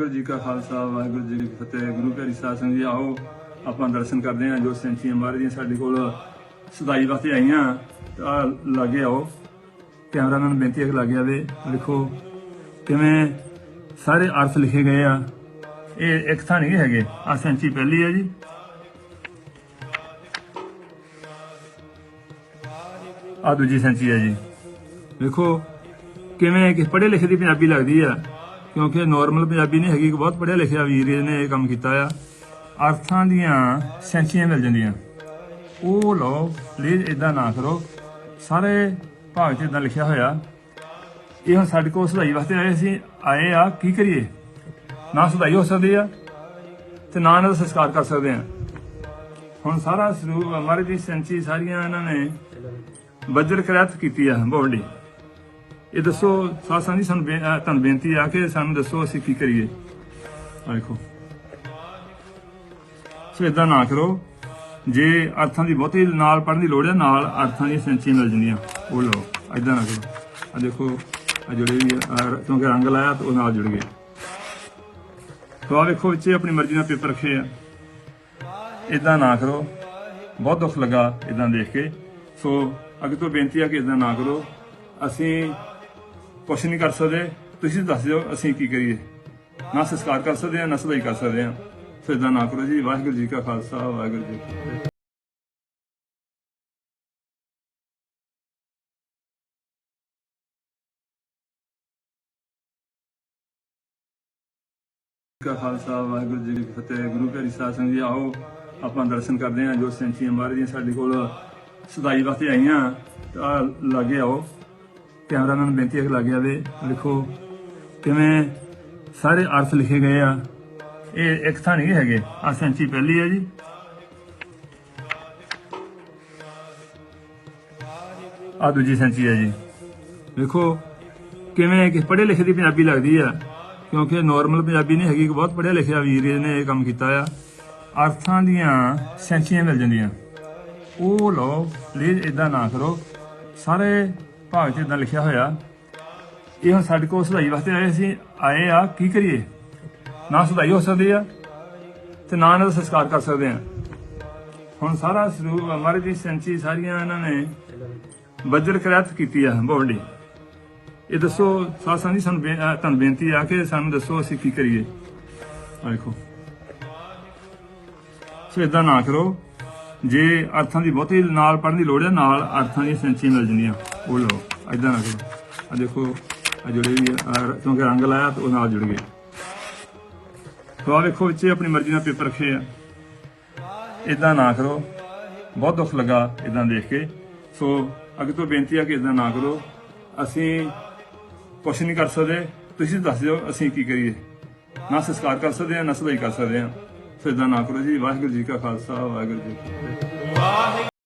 ਵਾਹਿਗੁਰੂ ਜੀ ਕਾ ਖਾਲਸਾ, ਵਾਹਿਗੁਰੂ ਜੀ ਕੀ ਫਤਿਹ। ਗੁਰੂ ਪਿਆਰੀ ਸਾਧ ਸੰਗਤ ਜੀ, ਆਓ ਆਪਾਂ ਦਰਸ਼ਨ ਕਰਦੇ ਹਾਂ ਜੋ ਸੈਂਚੀਆਂ ਮਹਾਰਾਜ ਦੀਆਂ ਸਾਡੇ ਕੋਲ ਸਦਾਈ ਵਾਸਤੇ ਆਈਆਂ। ਤਾਂ ਲਾਗੇ ਆਓ। ਕੈਮਰਾਮੈਨ ਬੇਨਤੀ ਹੈ ਕਿ ਲਾਗੇ ਆਵੇ। ਲਿਖੋ ਕਿਵੇਂ ਸਾਰੇ ਅਰਥ ਲਿਖੇ ਗਏ ਆ। ਇਹ ਇੱਕ ਥਾਂ ਨਹੀਂ ਹੈਗੇ। ਆ ਸੈਂਚੀ ਪਹਿਲੀ ਹੈ ਜੀ। ਆ ਦੂਜੀ ਸੈਂਚੀ ਹੈ ਜੀ। ਵੇਖੋ ਕਿਵੇਂ ਕਿ ਪੜ੍ਹੇ ਲਿਖੇ ਦੀ ਪੰਜਾਬੀ ਲੱਗਦੀ ਆ। ਕਿਉਂਕਿ ਨਾਰਮਲ ਪੰਜਾਬੀ ਨਹੀਂ ਹੈਗੀ, ਇੱਕ ਬਹੁਤ ਪੜ੍ਹਿਆ ਲਿਖਿਆ ਵੀਰ ਨੇ ਇਹ ਕੰਮ ਕੀਤਾ ਆ। ਅਰਥਾਂ ਦੀਆਂ ਸੈਂਚੀਆਂ ਮਿਲ ਜਾਂਦੀਆਂ। ਉਹ ਲਓ ਪਲੀਜ਼ ਇਦਾਂ ਨਾ ਕਰੋ। ਸਾਰੇ ਭਾਗ 'ਚ ਇਦਾਂ ਲਿਖਿਆ ਹੋਇਆ। ਇਹ ਹੁਣ ਸਾਡੇ ਕੋਲ ਸਦਾਈ ਵਾਸਤੇ ਆਏ ਸੀ, ਆਏ ਆ, ਕੀ ਕਰੀਏ? ਨਾ ਸਦਾਈ ਹੋ ਸਕਦੀ ਆ, ਤੇ ਨਾ ਇਹਨਾਂ ਦਾ ਸੰਸਕਾਰ ਕਰ ਸਕਦੇ ਆ। ਹੁਣ ਸਾਰਾ ਸਰੂਪ ਮਹਾਰਾਜ ਦੀ ਸੈਂਚੀ ਸਾਰੀਆਂ ਇਹਨਾਂ ਨੇ ਬੱਜਰ ਕਰਾਤ ਕੀਤੀ ਆ ਬੋਲਡੀ ਇਹ ਦੱਸੋ ਸਾਸਾਂ ਜੀ ਸਾਨੂੰ ਬੇ- ਅਹ ਤੁਹਾਨੂੰ ਬੇਨਤੀ ਆ ਕਿ ਸਾਨੂੰ ਦੱਸੋ ਅਸੀਂ ਕੀ ਕਰੀਏ। ਆ ਦੇਖੋ। ਸੋ ਇਦਾਂ ਨਾ ਕਰੋ। ਜੇ ਅਰਥਾਂ ਦੀ ਬਹੁਤੀ ਨਾਲ ਪੜਨ ਦੀ ਲੋੜ ਹੈ ਨਾਲ ਅਰਥਾਂ ਦੀਆਂ ਸੈਂਚੀਆਂ ਮਿਲ ਜਾਂਦੀਆਂ। ਉਹ ਲਓ ਇਦਾਂ ਨਾ ਕਰੋ। ਆ ਦੇਖੋ ਆ ਜੁੜੇ ਵੀ ਆ, ਆਹ ਕਿਉਂਕਿ ਰੰਗ ਲਾਇਆ ਤਾਂ ਉਹ ਨਾਲ ਜੁੜ ਗਏ। ਤੋ ਆ ਵੇਖੋ ਵਿੱਚ ਆਪਣੀ ਮਰਜ਼ੀ ਨਾਲ ਪੇਪਰ ਰੱਖੇ ਆ। ਇਦਾਂ ਨਾ ਕਰੋ। ਬਹੁਤ ਦੁੱਖ ਲੱਗਾ ਇਦਾਂ ਦੇਖ ਕੇ। ਸੋ ਅੱਗੇ ਤੋਂ ਬੇਨਤੀ ਆ ਕਿ ਇਦਾਂ ਨਾ ਕਰੋ। ਅਸੀਂ ਕੁਛ ਨਹੀਂ ਕਰ ਸਕਦੇ। ਤੁਸੀਂ ਦੱਸ ਦਿਓ ਅਸੀਂ ਕੀ ਕਰੀਏ। ਨਾ ਸੰਸਕਾਰ ਕਰ ਸਕਦੇ ਹਾਂ ਨਾ ਸਦਾਈ ਕਰ ਸਕਦੇ ਹਾਂ ਸੋ ਇਦਾਂ ਨਾ ਕਰੋ ਜੀ। ਵਾਹਿਗੁਰੂ ਜੀ ਕਾ ਖਾਲਸਾ, ਵਾਹਿਗੁਰੂ ਜੀ ਕੀ ਫਤਿਹ। ਕਾ ਖਾਲਸਾ, ਵਾਹਿਗੁਰੂ ਜੀ ਕੀ ਫਤਿਹ। ਗੁਰੂ ਪਿਆਰੀ ਸਾਧ ਸੰਗਤ ਜੀ, ਆਓ। ਆਪਾਂ ਦਰਸ਼ਨ ਕਰਦੇ ਹਾਂ ਜੋ ਸੈਂਚੀਆਂ ਮਹਾਰਾਜ ਦੀਆਂ ਸਾਡੇ ਕੋਲ ਸਦਾਈ ਵਾਸਤੇ ਆਈਆਂ। ਤਾਂ ਲਾਗੇ ਆਓ। ਕੈਮਰਾਮੈਨ ਬੇਨਤੀ ਹੈ ਕਿ ਲਾਗੇ ਆਵੇ, ਲਿਖੋ। ਕਿਵੇਂ ਸਾਰੇ ਅਰਥ ਲਿਖੇ ਗਏ ਆ। ਇਹ ਇੱਕ ਥਾਂ ਨਹੀਂ ਹੈਗੇ। ਆ ਸੈਂਚੀ ਪਹਿਲੀ ਹੈ ਜੀ। ਆ ਦੂਜੀ ਸੈਂਚੀ ਹੈ ਜੀ। ਵੇਖੋ ਕਿਵੇਂ ਕਿ ਪੜ੍ਹੇ ਲਿਖੇ ਦੀ ਪੰਜਾਬੀ ਲੱਗਦੀ ਆ, ਕਿਉਂਕਿ ਨਾਰਮਲ ਪੰਜਾਬੀ ਨਹੀਂ ਹੈਗੀ ਇੱਕ ਬਹੁਤ ਪੜ੍ਹਿਆ ਲਿਖਿਆ ਵੀਰ ਨੇ ਇਹ ਕੰਮ ਕੀਤਾ ਆ। ਅਰਥਾਂ ਦੀਆਂ ਸੈਂਚੀਆਂ ਮਿਲ ਜਾਂਦੀਆਂ। ਉਹ ਲਓ ਪਲੀਜ਼ ਇਦਾਂ ਨਾ ਕਰੋ। ਸਾਰੇ ਭਾਗ 'ਚ ਇਦਾਂ ਲਿਖਿਆ ਹੋਇਆ, ਇਹ ਹੁਣ ਸਾਡੇ ਕੋਲ ਸਦਾਈ ਵਾਸਤੇ ਆਏ ਸੀ ਆਏ ਆ, ਕੀ ਕਰੀਏ? ਨਾ ਸਦਾਈ ਹੋ ਸਕਦੀ ਆ, ਤੇ ਨਾ ਇਹਨਾਂ ਦਾ ਸੰਸਕਾਰ ਕਰ ਸਕਦੇ ਆ। ਹੁਣ ਸਾਰਾ ਸਰੂਪ ਮਹਾਰਾਜ ਦੀ ਸੈਂਚੀ ਸਾਰੀਆਂ ਇਹਨਾਂ ਨੇ ਬੱਜਰ ਕਰਾਤ ਕੀਤੀ ਆ ਬੋਲਡੀ ਇਹ ਦੱਸੋ ਸਾਸਾਂ ਜੀ, ਸਾਨੂੰ ਤੁਹਾਨੂੰ ਬੇਨਤੀ ਆ ਕਿ ਸਾਨੂੰ ਦੱਸੋ ਅਸੀਂ ਕੀ ਕਰੀਏ। ਆ ਦੇਖੋ। ਸੋ ਇਦਾਂ ਨਾ ਕਰੋ। ਜੇ ਅਰਥਾਂ ਦੀ ਬਹੁਤੀ ਨਾਲ ਪੜਨ ਦੀ ਲੋੜ ਹੈ ਨਾਲ ਅਰਥਾਂ ਦੀਆਂ ਸੈਂਚੀਆਂ ਮਿਲ ਜਾਂਦੀਆਂ। ਉਹ ਲਓ ਇਦਾਂ ਨਾ ਕਰੋ। ਆ ਦੇਖੋ ਆ ਜੁੜੇ ਵੀ ਆ, ਕਿਉਂਕਿ ਰੰਗ ਲਾਇਆ ਤਾਂ ਉਹ ਨਾਲ ਜੁੜ ਗਏ। ਸੋ ਆ ਵੇਖੋ ਵਿੱਚ ਆਪਣੀ ਮਰਜ਼ੀ ਨਾਲ ਪੇਪਰ ਰੱਖੇ ਆ। ਇਦਾਂ ਨਾ ਕਰੋ। ਬਹੁਤ ਦੁੱਖ ਲੱਗਾ ਇਦਾਂ ਦੇਖ ਕੇ। ਸੋ ਅੱਗੇ ਤੋਂ ਬੇਨਤੀ ਆ ਕਿ ਇਦਾਂ ਨਾ ਕਰੋ। ਅਸੀਂ ਕੁਛ ਨਹੀਂ ਕਰ ਸਕਦੇ। ਤੁਸੀਂ ਦੱਸ ਦਿਓ ਅਸੀਂ ਕੀ ਕਰੀਏ। ਨਾ ਸੰਸਕਾਰ ਕਰ ਸਕਦੇ ਹਾਂ ਨਾ ਸਲਾਈ ਕਰ ਸਕਦੇ ਹਾਂ ਸੋ ਨਾ ਕਰੋ ਜੀ ਵਾਹਿਗੁਰੂ ਜੀ ਕਾ ਖਾਲਸਾ ਵਾਹਿਗੁਰੂ ਜੀ ਕੀ ਫਤਿਹ।